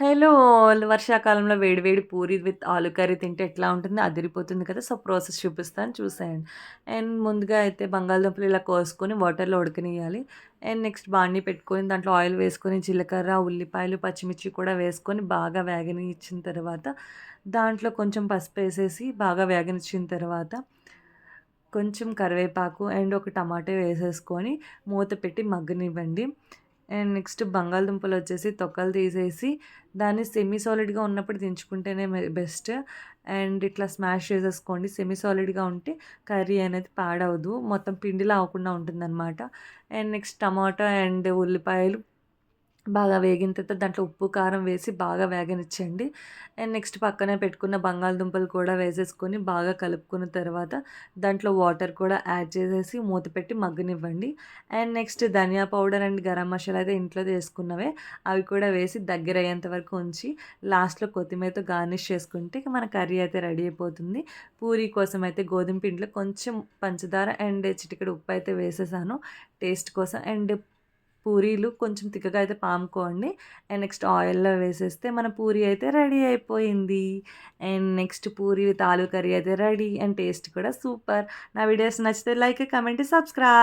Hello వర్షాకాలంలో వేడి వేడి పూరి విత్ ఆలు కర్రీ తింటే ఎట్లా ఉంటుంది? అదిరిపోతుంది కదా. సో ప్రాసెస్ చూపిస్తాను చూసేయండి. అండ్ ముందుగా అయితే బంగాళదుంపలు ఇలా కోసుకొని వాటర్లో ఉడకనియాలి అండ్ నెక్స్ట్ బాణీ పెట్టుకొని దాంట్లో ఆయిల్ వేసుకొని జీలకర్ర ఉల్లిపాయలు పచ్చిమిర్చి కూడా వేసుకొని బాగా వేగనిచ్చిన తర్వాత దాంట్లో కొంచెం పసుపు వేసేసి బాగా వేగనిచ్చిన తర్వాత కొంచెం కరివేపాకు అండ్ ఒక టమాటో వేసేసుకొని మూత పెట్టి మగ్గనివ్వండి. అండ్ నెక్స్ట్ బంగాళదుంపలు వచ్చేసి తొక్కలు తీసేసి దాన్ని సెమీ సాలిడ్గా ఉన్నప్పుడు దించుకుంటేనే బెస్ట్ అండ్ ఇట్లా స్మాష్ చేసేసుకోండి. సెమీ సాలిడ్గా ఉంటే కర్రీ అనేది పాడవదు. మొత్తం పిండిలా అవ్వకుండా ఉంటుందన్నమాట. అండ్ నెక్స్ట్ టమాటో అండ్ ఉల్లిపాయలు బాగా వేగిన తర్వాత దాంట్లో ఉప్పు కారం వేసి బాగా వేగనిచ్చండి అండ్ నెక్స్ట్ పక్కనే పెట్టుకున్న బంగాళదుంపలు కూడా వేసేసుకొని బాగా కలుపుకున్న తర్వాత దాంట్లో వాటర్ కూడా యాడ్ చేసేసి మూత పెట్టి మగ్గనివ్వండి. And next dhania powder and garam masala అయితే ఇంట్లో చేసుకున్నవే. అవి కూడా వేసి దగ్గర అయ్యేంత వరకు ఉంచి లాస్ట్లో కొత్తిమీరతో గార్నిష్ చేసుకుంటే మన కర్రీ అయితే రెడీ అయిపోతుంది. పూరి కోసం అయితే గోధుమ పిండిలో కొంచెం పంచదార అండ్ చిటికెడు ఉప్పు అయితే వేసేసాను. టేస్ట్ కోసం అండ్ పూరీలు కొంచెం తిక్కగా అయితే పాముకోండి. అండ్ నెక్స్ట్ ఆయిల్లో వేసేస్తే మన పూరి అయితే రెడీ అయిపోయింది. And next puri with aloo curry అయితే రెడీ అండ్ టేస్ట్ కూడా సూపర్. నా వీడియోస్ నచ్చితే లైక్ కమెంట్ సబ్స్క్రైబ్.